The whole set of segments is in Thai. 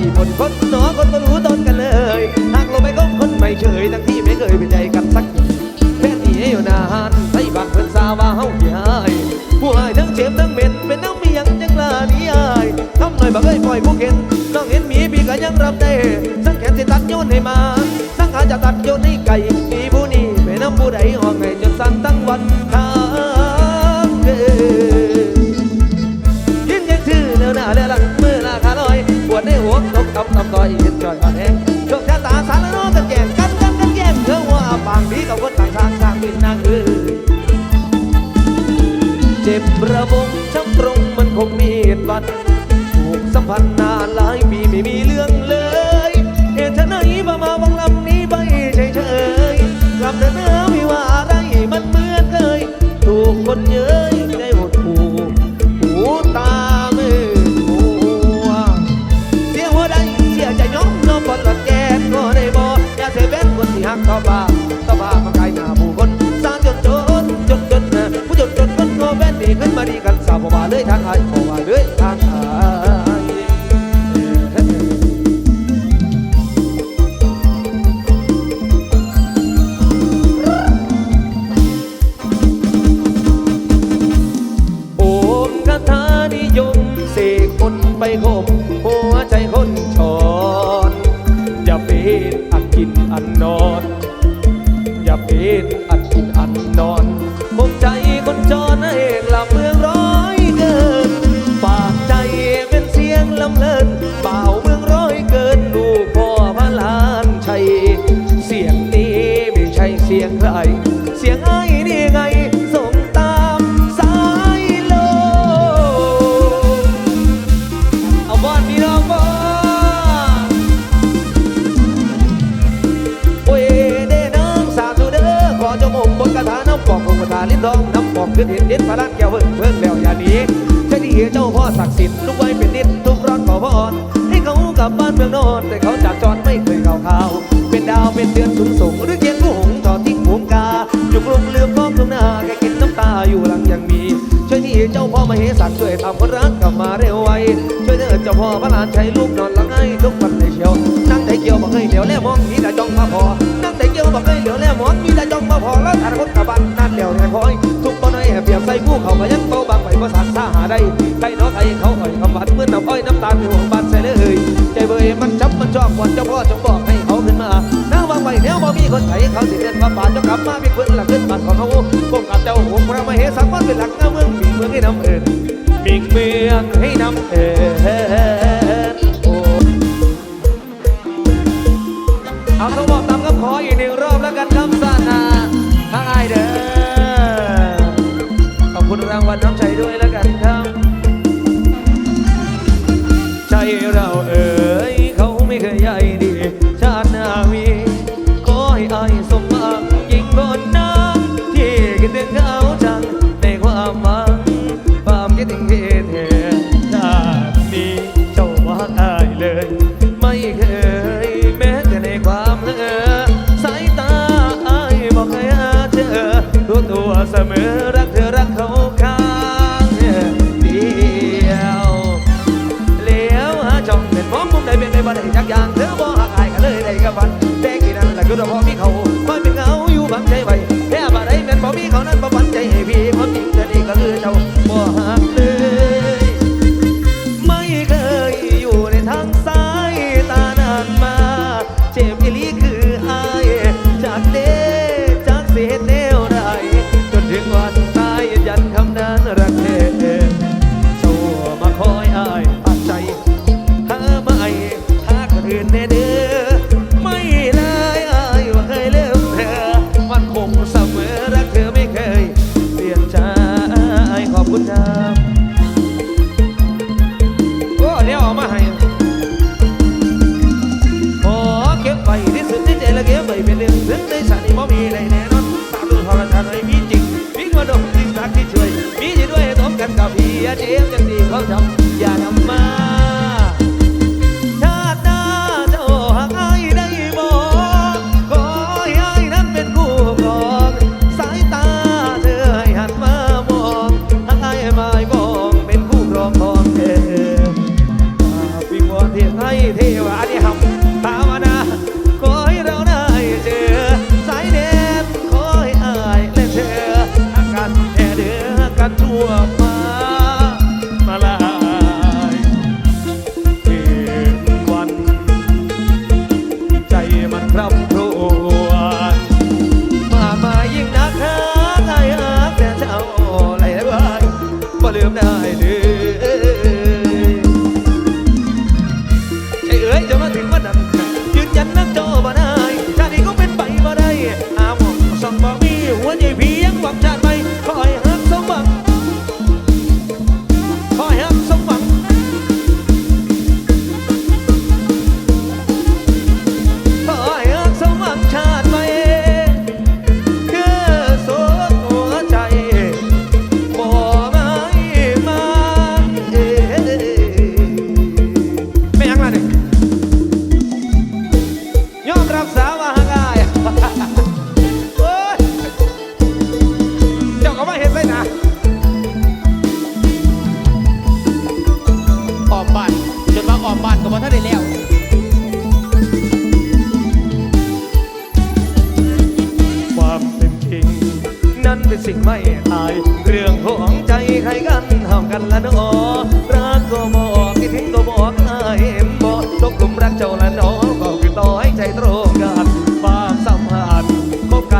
ปีบนคนหนอ บัด คือเห็นนิดพระรานแก้วเพิ่งเพิ่งแล้วอย่าหนีจะดีเจ้าพ่อศักดิ์สิทธิ์ลุกไว้เป็นนิดทุกร้อนขอพ่อให้เขากลับบ้านเมืองนอนแต่เขาจากจอดไม่เคยเข่าข่าว เป็นดาวเป็นเดือนสูงส่งหรือเย็นผู้หงทอทิ้งหูงกาจุกลงเรือพร้อมลงหน้าแกกินน้ำตาอยู่หลังยังมีช่วยที่เจ้าพ่อมาเหสักช่วยทำคนรักกลับมาเร็วไวช่วยเธอเจ้าพ่อพระลานใช้ลูกนอนหลังให้ทุกวันในเชียวนั่งแต่เกี่ยวบอกให้เดี่ยวแล้วมองมีแต่จ้องมาพอนั่งแต่เกี่ยวบอกให้เหลียวแล้วมองมีแต่จ้องมาพอแล้วแต่คนกับบ้าน เขาก็ยังเฝ้าบางไปภาษาสาหาได้ใครน้อไทยเขาอ่อยคำหวานเมื่อน้ำอ้อยน้ำตาลหัวบานใส่เลยเอ่ยใจเบยมันจับมันชอบวันเจ้าพ่อจงบอกให้เขาขึ้นมาน้าบางไว้แนวบ่มีคนไทยเขาสิเรียนมาป่าเจ้ากลับมามีคนละขึ้นบ้านของเขาป้งกับเจ้าหัวพระมเหสักมันเป็นหลักหน้าเมืองมีเมืองให้นำเอิญมีเมืองให้นำเอิญ y เดี๋จะตีเขาทำ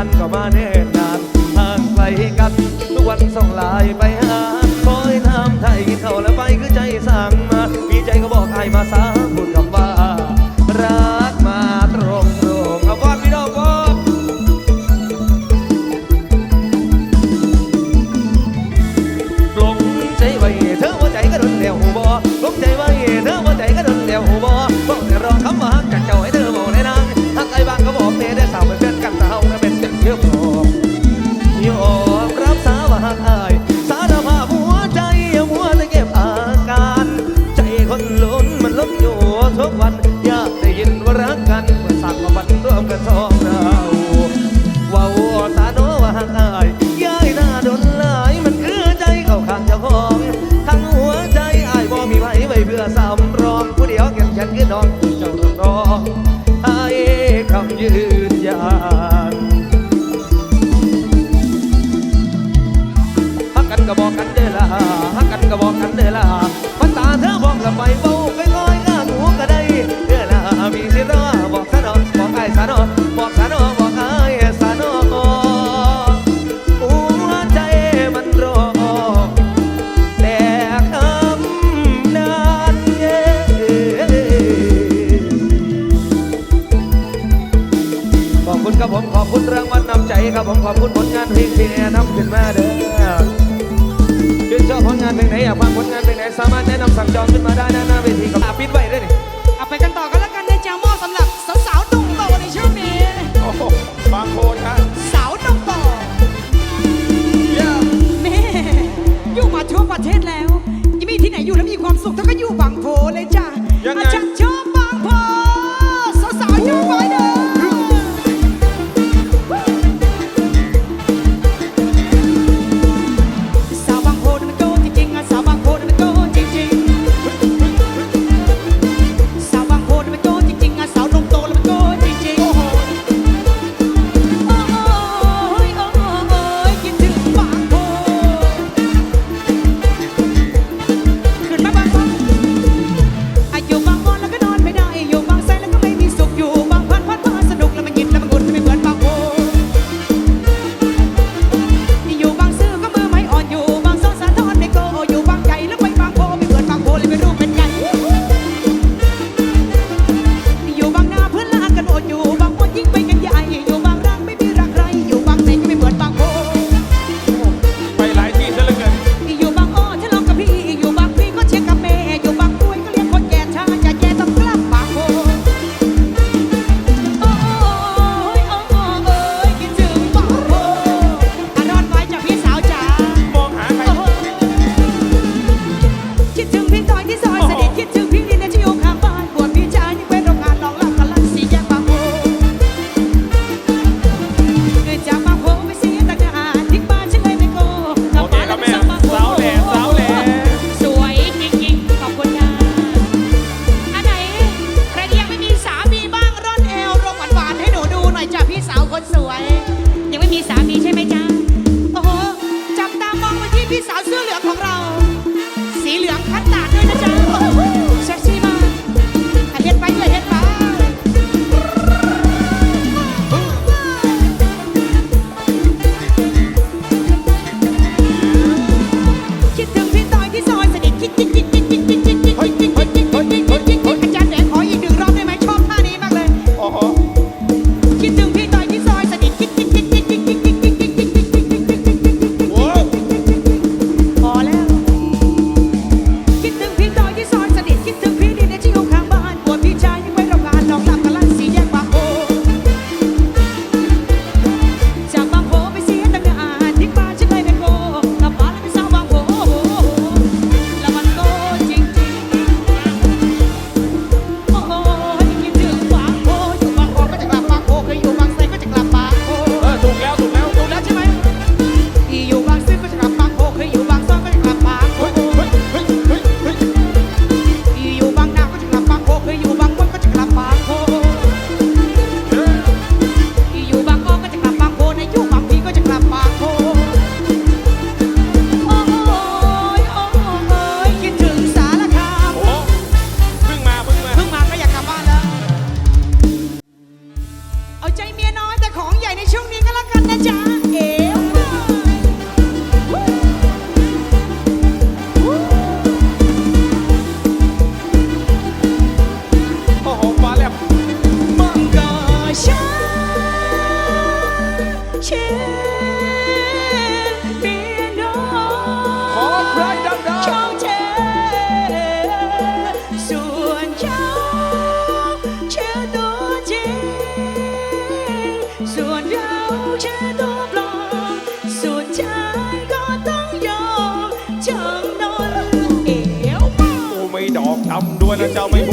านก็มาแน่นานห่างไกลกัน ทุกวันส่งลายไปหาคอยทำไทยกินเขาแล้วไปคือใจสั่งมามีใจก็บอกไอ้มาสา one ครับผมขอบคุณผลงานเพลงที่แนะนำขึ้นมาเด้อชื่นชอบผลงานเพลงไหนอยากฟังผลงานเพลงไหนสามารถแนะนำสั่งจองขึ้นมาได้หน้าเวทีกับปิดไว้ได้ เจ้าไม่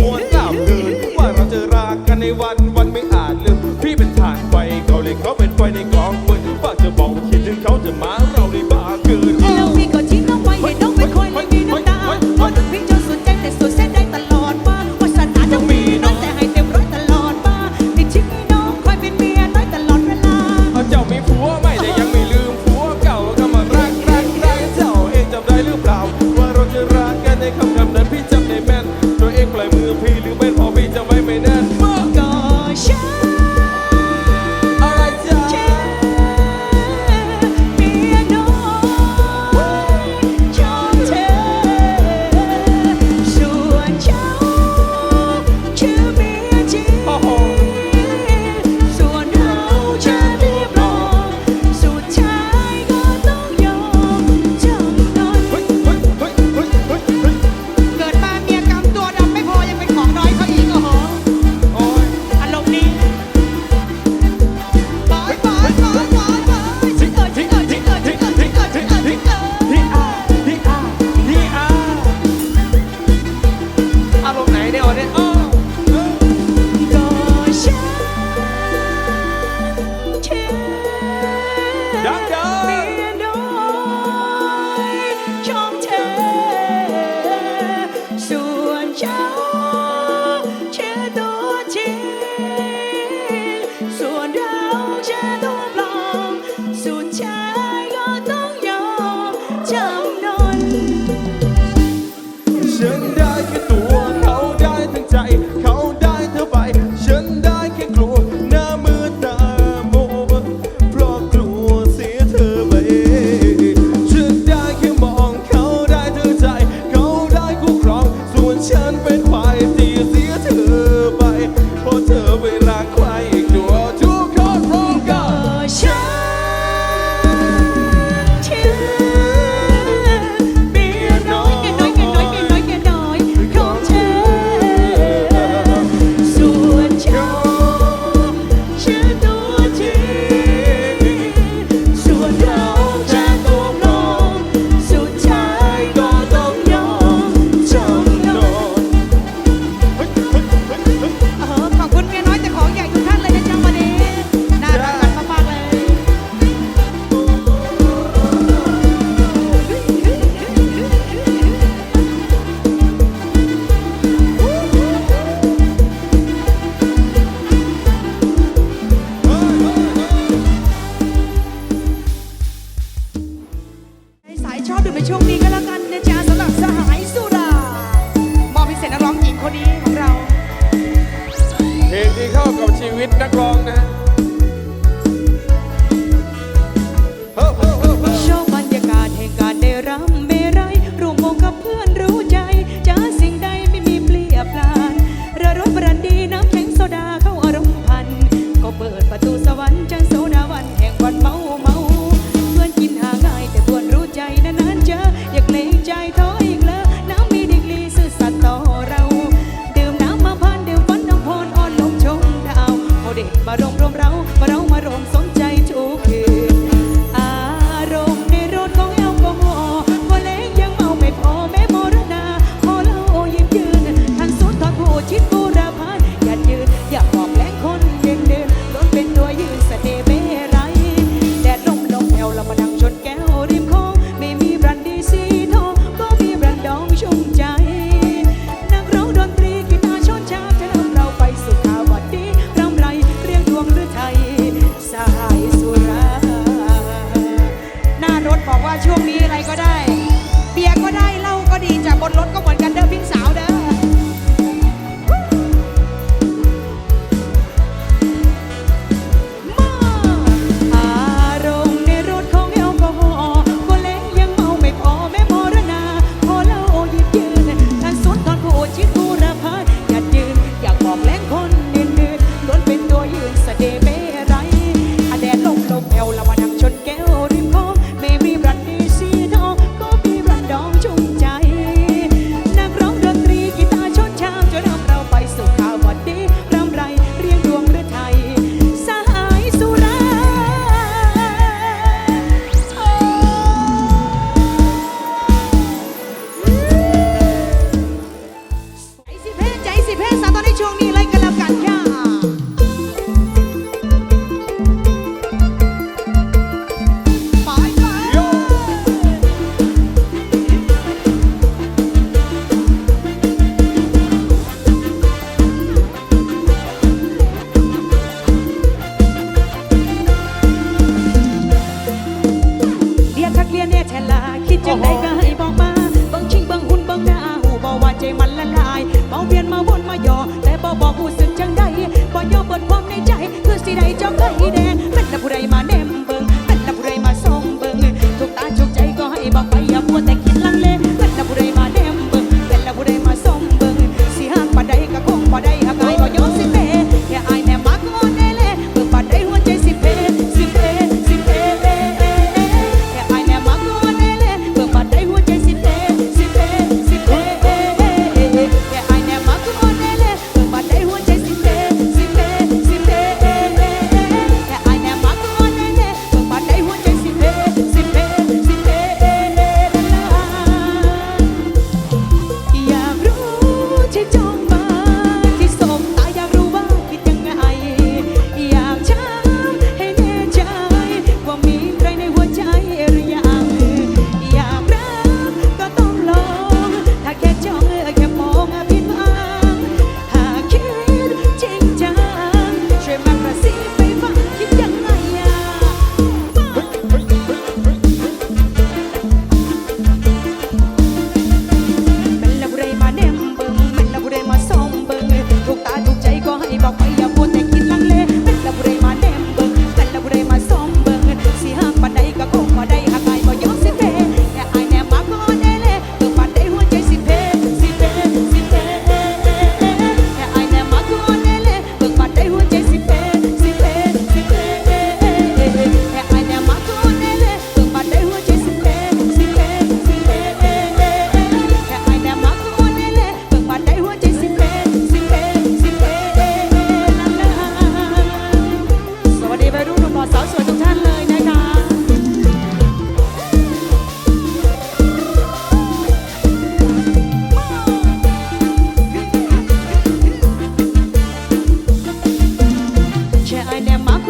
เจ้าไก่แดง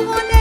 แ